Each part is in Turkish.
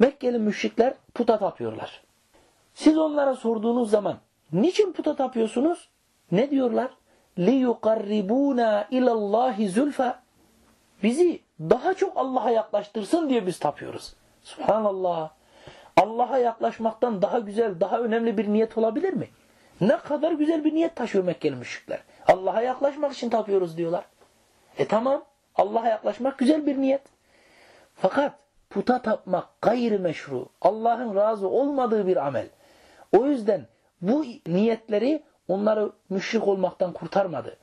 Mekkeli müşrikler puta tapıyorlar. Siz onlara sorduğunuz zaman niçin puta tapıyorsunuz? Ne diyorlar? لِيُقَرِّبُونَا اِلَى اللّٰهِ زُلْفَى Bizi daha çok Allah'a yaklaştırsın diye biz tapıyoruz. Subhanallah. Allah'a yaklaşmaktan daha güzel, daha önemli bir niyet olabilir mi? Ne kadar güzel bir niyet taşıyor Mekkeli müşrikler. Allah'a yaklaşmak için tapıyoruz diyorlar. E tamam. Allah'a yaklaşmak güzel bir niyet. Fakat puta tapmak gayri meşru. Allah'ın razı olmadığı bir amel. O yüzden bu niyetleri onları müşrik olmaktan kurtarmadı.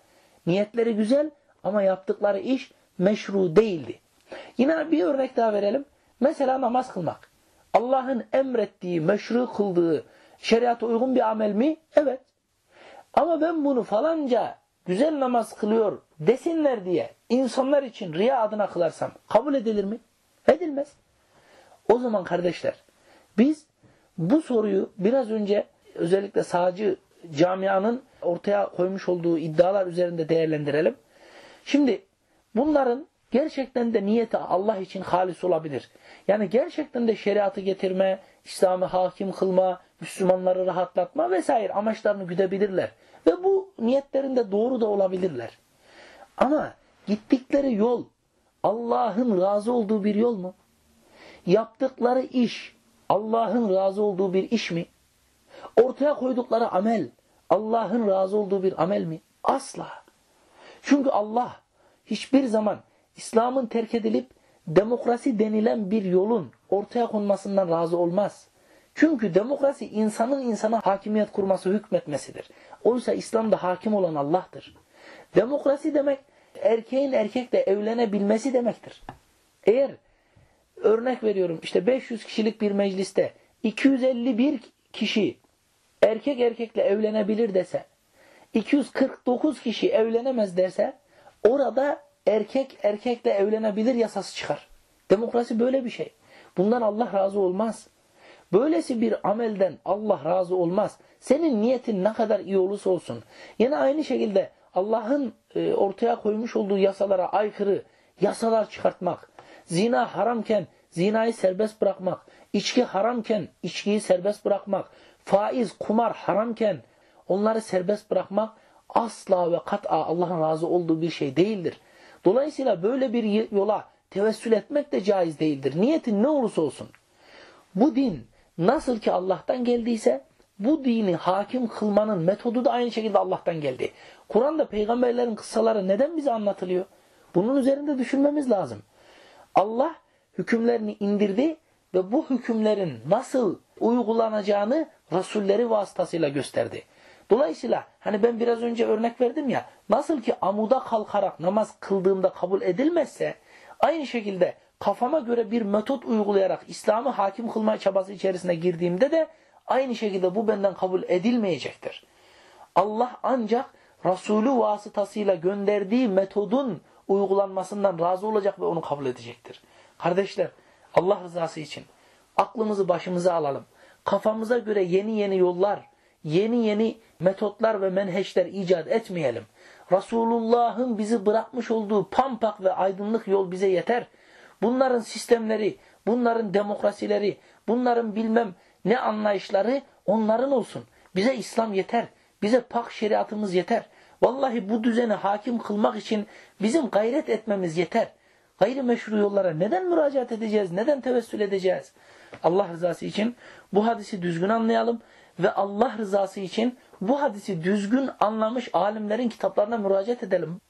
Niyetleri güzel ama yaptıkları iş meşru değildi. Yine bir örnek daha verelim. Mesela namaz kılmak. Allah'ın emrettiği, meşru kıldığı, şeriata uygun bir amel mi? Evet. Ama ben bunu falanca güzel namaz kılıyor desinler diye insanlar için riya adına kılarsam kabul edilir mi? Edilmez. O zaman kardeşler biz bu soruyu biraz önce özellikle sağcı camianın ortaya koymuş olduğu iddialar üzerinde değerlendirelim. Şimdi bunların gerçekten de niyeti Allah için halis olabilir. Yani gerçekten de şeriatı getirme, İslam'ı hakim kılma, Müslümanları rahatlatma vesaire amaçlarını güdebilirler. Ve bu niyetlerinde doğru da olabilirler. Ama gittikleri yol Allah'ın razı olduğu bir yol mu? Yaptıkları iş Allah'ın razı olduğu bir iş mi? Ortaya koydukları amel Allah'ın razı olduğu bir amel mi? Asla. Çünkü Allah hiçbir zaman İslam'ın terk edilip demokrasi denilen bir yolun ortaya konmasından razı olmaz. Çünkü demokrasi insanın insana hakimiyet kurması, hükmetmesidir. Oysa İslam'da hakim olan Allah'tır. Demokrasi demek erkeğin erkekle evlenebilmesi demektir. Eğer örnek veriyorum işte 500 kişilik bir mecliste 251 kişi erkek erkekle evlenebilir dese 249 kişi evlenemez derse orada erkek erkekle evlenebilir yasası çıkar. Demokrasi böyle bir şey. Bundan Allah razı olmaz. Böylesi bir amelden Allah razı olmaz. Senin niyetin ne kadar iyi olursa olsun. Yine aynı şekilde Allah'ın e, ortaya koymuş olduğu yasalara aykırı yasalar çıkartmak, zina haramken zinayı serbest bırakmak, içki haramken içkiyi serbest bırakmak, faiz, kumar haramken onları serbest bırakmak asla ve kat'a Allah'ın razı olduğu bir şey değildir. Dolayısıyla böyle bir yola tevessül etmek de caiz değildir. Niyetin ne olursa olsun. Bu din nasıl ki Allah'tan geldiyse bu dini hakim kılmanın metodu da aynı şekilde Allah'tan geldi. Kur'an'da peygamberlerin kıssaları neden bize anlatılıyor? Bunun üzerinde düşünmemiz lazım. Allah hükümlerini indirdi ve bu hükümlerin nasıl uygulanacağını Resulleri vasıtasıyla gösterdi. Dolayısıyla hani ben biraz önce örnek verdim ya nasıl ki amuda kalkarak namaz kıldığımda kabul edilmezse aynı şekilde kafama göre bir metot uygulayarak İslam'ı hakim kılma çabası içerisine girdiğimde de aynı şekilde bu benden kabul edilmeyecektir. Allah ancak Resulü vasıtasıyla gönderdiği metodun uygulanmasından razı olacak ve onu kabul edecektir. Kardeşler Allah rızası için aklımızı başımıza alalım. Kafamıza göre yeni yeni yollar, yeni yeni metotlar ve menheçler icat etmeyelim. Resulullah'ın bizi bırakmış olduğu pampak ve aydınlık yol bize yeter. Bunların sistemleri, bunların demokrasileri, bunların bilmem ne anlayışları onların olsun. Bize İslam yeter. Bize pak şeriatımız yeter. Vallahi bu düzene hakim kılmak için bizim gayret etmemiz yeter. Gayri meşru yollara neden müracaat edeceğiz? Neden tevessül edeceğiz? Allah rızası için bu hadisi düzgün anlayalım ve Allah rızası için bu hadisi düzgün anlamış alimlerin kitaplarına müracaat edelim.